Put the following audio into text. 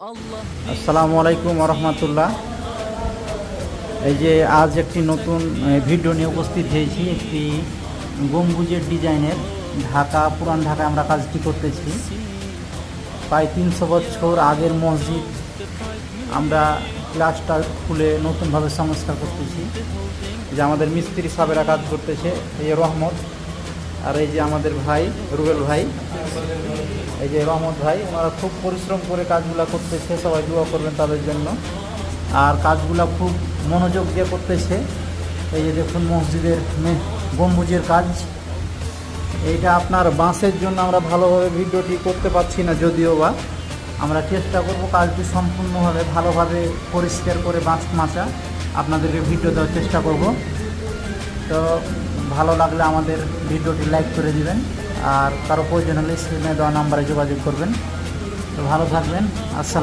আসসালামু আলাইকুম রহমতুল্লাহ এই যে আজ একটি নতুন ভিডিও নিয়ে উপস্থিত হয়েছি একটি গম্বুজের ডিজাইনের ঢাকা, পুরান ঢাকায় আমরা কাজটি করতেছি। প্রায় তিনশো বছর আগের মসজিদ আমরা ক্লাসটা খুলে নতুনভাবে সংস্কার করতেছি। যে আমাদের মিস্ত্রি সাবেরা কাজ করতেছে, এই রহমত। আর এই যে আমাদের ভাই, রুবেল ভাই এই যে রহমত ভাই, ওনারা খুব পরিশ্রম করে কাজগুলো করতেছে, সবাই দোয়া করবেন তাদের জন্য। আর কাজগুলো খুব মনোযোগ দিয়ে করতেছে। এই যে দেখুন মসজিদের গম্বুজের কাজ। এইটা আপনার বাঁশের জন্য আমরা ভালোভাবে ভিডিওটি করতে পারছি না, যদিও বা। আমরা চেষ্টা করব কাজটি সম্পূর্ণভাবে ভালোভাবে পরিষ্কার করে বাঁশ মাচা আপনাদেরকে ভিডিও দেওয়ার চেষ্টা করব। তো ভালো লাগলে আমাদের ভিডিওটি লাইক করে দিবেন। আর কারও প্রয়োজন হলে স্ক্রিনে দেওয়া নাম্বারে যোগাযোগ করবেন। তো ভালো থাকবেন। আসসালাম